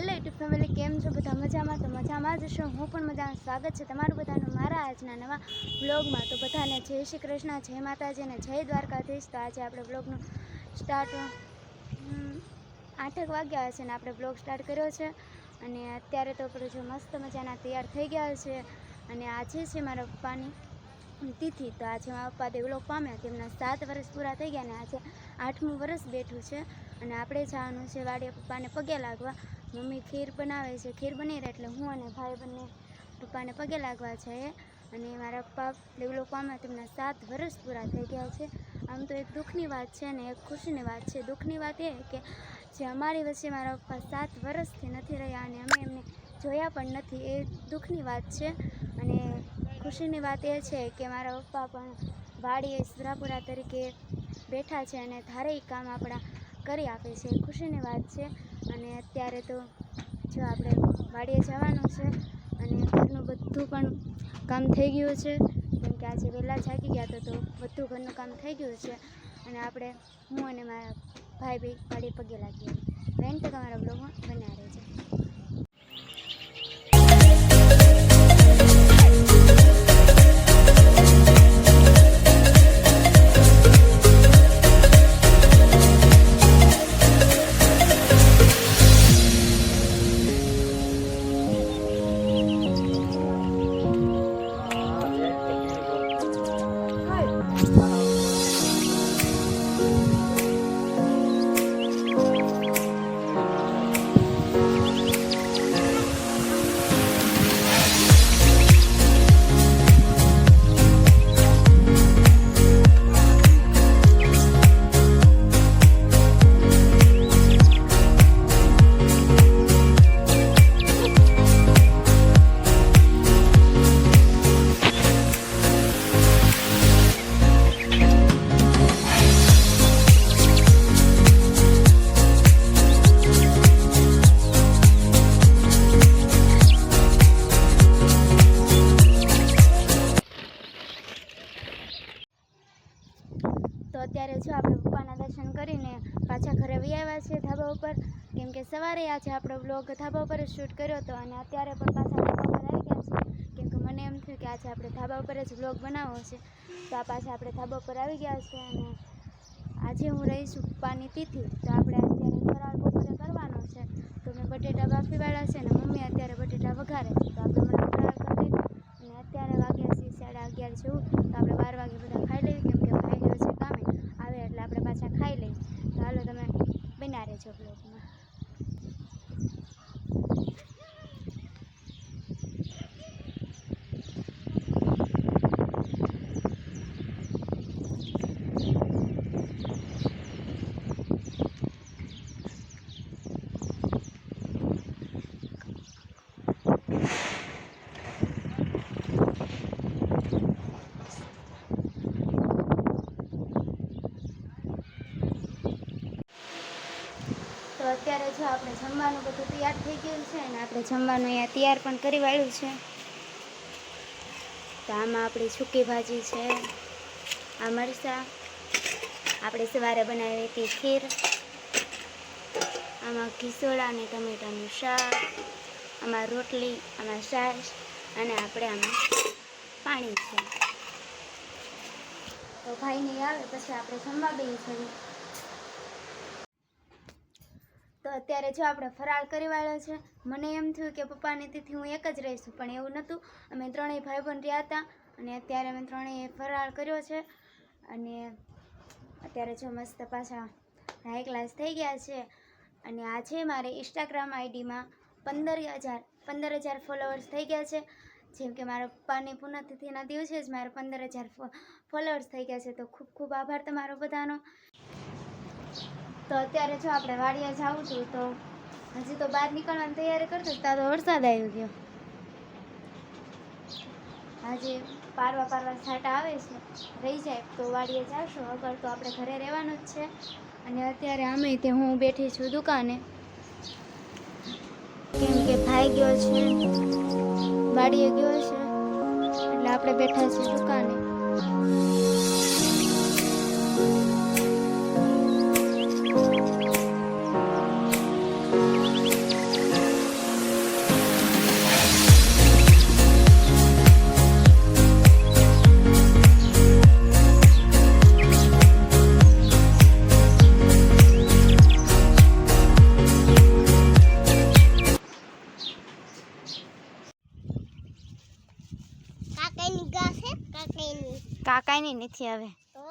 Hello YouTube family કેમ છો? બધા મજામાં? તો મજામાં જ છો. હું પણ મજામાં. સ્વાગત છે તમારું બધાનું મારા આજના નવા બ્લોગમાં તો બધાને જય શ્રી કૃષ્ણ, જય માતાજી અને જય દ્વારકાધીશ. તો આજે આપણે બ્લોગનું સ્ટાર્ટ આઠક વાગ્યા છે ને આપણે બ્લોગ સ્ટાર્ટ કર્યો છે. અને અત્યારે તો આપણે જો મસ્ત મજાના તૈયાર થઈ ગયા છે. અને આજે છે મારા પપ્પાની તિથિ. તો આજે મારા પપ્પા દેવલોક પામ્યા. તેમના સાત વર્ષ પૂરા થઈ ગયા ને આજે આઠમું વર્ષ બેઠું છે. અને આપણે જવાનું છે વાડીએ પપ્પાને પગે લાગવા. મમ્મી ખીર બનાવે છે. ખીર બની રહે એટલે હું અને ભાઈ બંને પપ્પાને પગે લાગવા જઈએ. અને મારા પપ્પા દેવલોક પામ્યા તેમના સાત વર્ષ પૂરા થઈ ગયા છે. આમ તો એક દુઃખની વાત છે ને એક ખુશીની વાત છે. દુઃખની વાત એ કે જે અમારી વચ્ચે મારા પપ્પા સાત વર્ષથી નથી રહ્યા અને અમે એમને જોયા પણ નથી, એ દુઃખની વાત છે. અને ખુશીની વાત એ છે કે મારા પપ્પા પણ વાડીએ સુરાપુરા તરીકે બેઠા છે અને ધારે કામ આપણા કરી આપે છે. ખુશીની વાત છે. અને અત્યારે તો જો આપણે વાડીએ જવાનું છે અને ઘરનું બધું પણ કામ થઈ ગયું છે. કેમ કે આજે વહેલા જાગી ગયા તો તો બધું ઘરનું કામ થઈ ગયું છે. અને આપણે હું અને મારા ભાઈ ભાઈ વાડીએ પગે લાગીએ બેન, તો તમારા બ્લોગમાં બન્યા રહેજો. આપણો બ્લોગ ધાબા ઉપર જ શૂટ કર્યો હતો અને અત્યારે પણ પાછા ધાબા પર આવી ગયા છે. કેમ કે મને એમ થયું કે આજે આપણે ધાબા ઉપર જ બ્લોગ બનાવવો છે. તો આ પાછા આપણે ધાબા ઉપર આવી ગયા છે અને આજે હું રહીશું પપ્પાની તિથિ. તો આપણે અત્યારે ફરાળ બપોરે કરવાનો છે. તો મેં બટેટા બાફીવાળા છે ને મમ્મી અત્યારે બટેટા વઘારે છે તો આપણે મને ફરાળ કરી દઈએ અને અત્યારે વાગ્યા છે સાડા અગિયાર જેવું તો આપણે બાર વાગે બધા ખાઈ લઈએ કેમ કે ભાઈ ગયો છે કામે આવે એટલે આપણે પાછા ખાઈ લઈએ તો હાલો તમે બન્યા રહેજો બ્લોગમાં તો અત્યારે જો આપણે જમવાનું બધું તૈયાર થઈ ગયું છે અને આપણે જમવાનું અહીંયા તૈયાર પણ કરી વાળ્યું છે. તો આમાં આપણી સૂકી ભાજી છે, આ મરચાં, આપણે સવારે બનાવી હતી ખીર, આમાં ખીસોડા અને ટમેટાનું શાક, આમાં રોટલી, આમાં છાશ અને આપણે આમાં પાણી છે. તો ભાઈ નહીં આવે, પછી આપણે જમવા બેસી છીએ તો અત્યારે જો આપણે ફરાળ કરી વાળ્યો છે, મને એમ થયું કે પપ્પાની તિથિ હું એક જ રહીશું, પણ એવું નહોતું. અમે ત્રણેય ભાઈ બંધ રહ્યા હતા અને અત્યારે અમે ત્રણેય ફરાળ કર્યો છે અને અત્યારે જો મસ્ત પાછા હાઈ ક્લાસ થઈ ગયા છે અને આજે મારે ઇન્સ્ટાગ્રામ આઈડીમાં પંદર હજાર પંદર હજાર ફોલોઅર્સ થઈ ગયા છે. જેમ કે મારા પપ્પાની પુનઃતિથિના દિવસે જ મારે પંદર હજાર ફોલોઅર્સ થઈ ગયા છે, તો ખૂબ ખૂબ આભાર તમારો બધાનો. તો અત્યારે જો આપણે વાડિયા જવું છું તો હજી તો બહાર નીકળવાની તૈયારી કરતો ત્યાં તો વરસાદ આવી ગયો. આજે પારવા પારવા છાંટા આવે છે, રહી જાય. તો વાડીએ જાશું, અગર તો આપણે ઘરે રહેવાનું જ છે. અને અત્યારે અમે તે હું બેઠી છું દુકાને. કેમ કે ભાઈ ગયો છે, વાડીએ ગયો છે, એટલે આપણે બેઠા છીએ દુકાને. કાકાઈ ની નથી આવે તો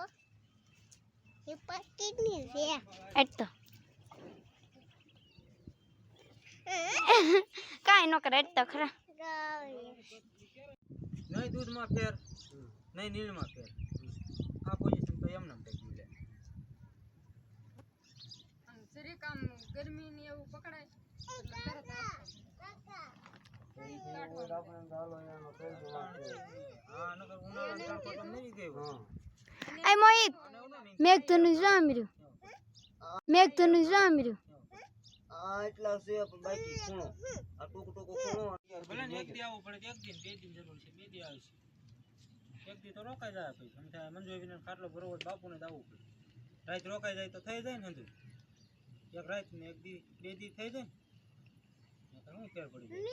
એ પકીની છે. એટ તો. કાઈ ન કરે એટ તો ખરા. નહીં દૂધમાં ફેર. નહીં નીલમાં ફેર. આ પોઝિશન તો એમને એમ થઈ ગયું હા નકર ગરમી તડકો એવું નહીં ગયો આ મોહિત મેઘધનુષ રામ રહ્યું મેઘધનુષ રામ રહ્યું આ એટલા છે પણ બાકી ખૂણો આ ટૂંકો ટૂંકો ખૂણો ભલે ને એક દી આવવું પડે એક દિન બે દિન જરૂર છે બે દી આવશે એક દી તો રોકાઈ જાય પછી સમજાય મંજુ આવીને ખાટલો ભરવો બાપુને જ આવવું પડે રાત રોકાઈ જાય તો થઈ જાય ને એક રાત ને એક દી બે દી થઈ જાય હું ફેર પડી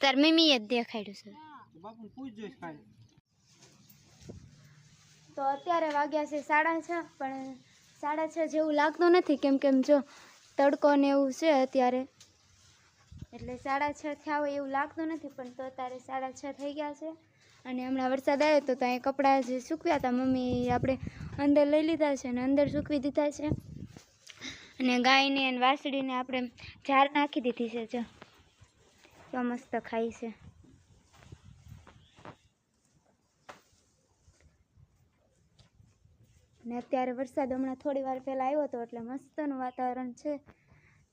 તાર મમ્મીએ જ દેખાડ્યું છે. તો અત્યારે વાગ્યા છે સાડા છ, પણ સાડા છ જેવું લાગતું નથી, કેમ કેમ જો તડકો ને એવું છે અત્યારે. એટલે સાડા છ થયા હોય એવું લાગતું નથી, પણ તો અત્યારે સાડા છ થઈ ગયા છે. અને હમણાં વરસાદ આવ્યો તો ત્યાં કપડાં જે સૂકવ્યા હતા, મમ્મી આપણે અંદર લઈ લીધા છે અને અંદર સૂકવી દીધા છે. અને ગાયને અને વાસળીને આપણે ઝાર નાખી દીધી છે જો. તો મસ્ત ખાઈ છે. અને અત્યારે વરસાદ હમણાં થોડી વાર પહેલાં આવ્યો હતો એટલે મસ્તનું વાતાવરણ છે.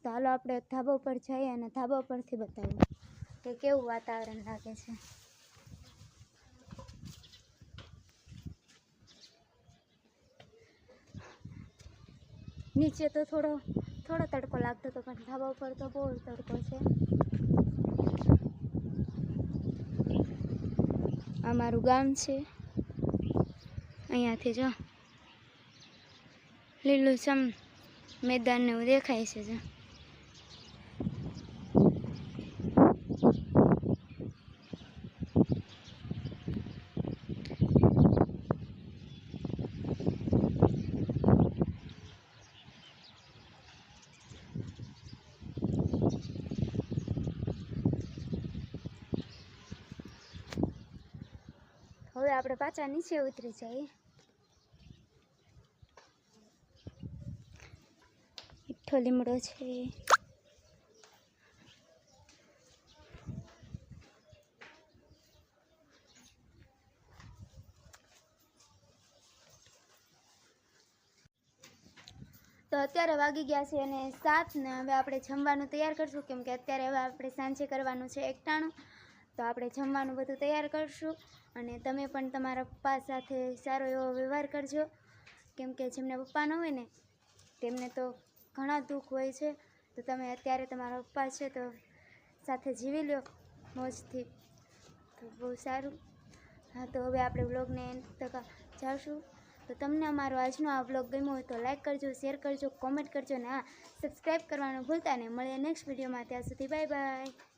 તો હાલો આપણે ધાબા ઉપર જઈએ અને ધાબા પરથી બતાવીએ કે કેવું વાતાવરણ લાગે છે. નીચે તો થોડો થોડો તડકો લાગતો હતો પણ ધાબા ઉપર તો બહુ તડકો છે. આ મારું ગામ છે. અહીંયાથી જો લીલુંછમ મેદાન એવું દેખાય છે જો. હવે આપણે પાછા નીચે ઉતરી જઈએ. મીઠો લીમડો છે. તો અત્યારે વાગી ગયા છે અને સાત ને હવે આપણે જમવાનું તૈયાર કરશું, કેમ કે અત્યારે હવે આપણે સાંજે કરવાનું છે એકટાણું. તો આપણે જમવાનું બધું તૈયાર કરશું અને તમે પણ તમારા પપ્પા સાથે સારો એવો વ્યવહાર કરજો. કેમ કે જેમને પપ્પા ન હોય ને, તેમને તો ઘણા દુઃખ હોય છે. તો તમે અત્યારે તમારા પપ્પા છે તો સાથે જીવી લો મોજથી. તો બહુ સારું. હા, તો હવે આપણે વ્લોગને એન્ડ તક જાશું. તો તમને અમારો આજનો આ વ્લોગ ગમ્યો હોય તો લાઈક કરજો, શેર કરજો, કોમેન્ટ કરજો ને હા, સબસ્ક્રાઈબ કરવાનું ભૂલતા નહીં. મળીએ નેક્સ્ટ વિડીયોમાં. ત્યાં સુધી બાય બાય.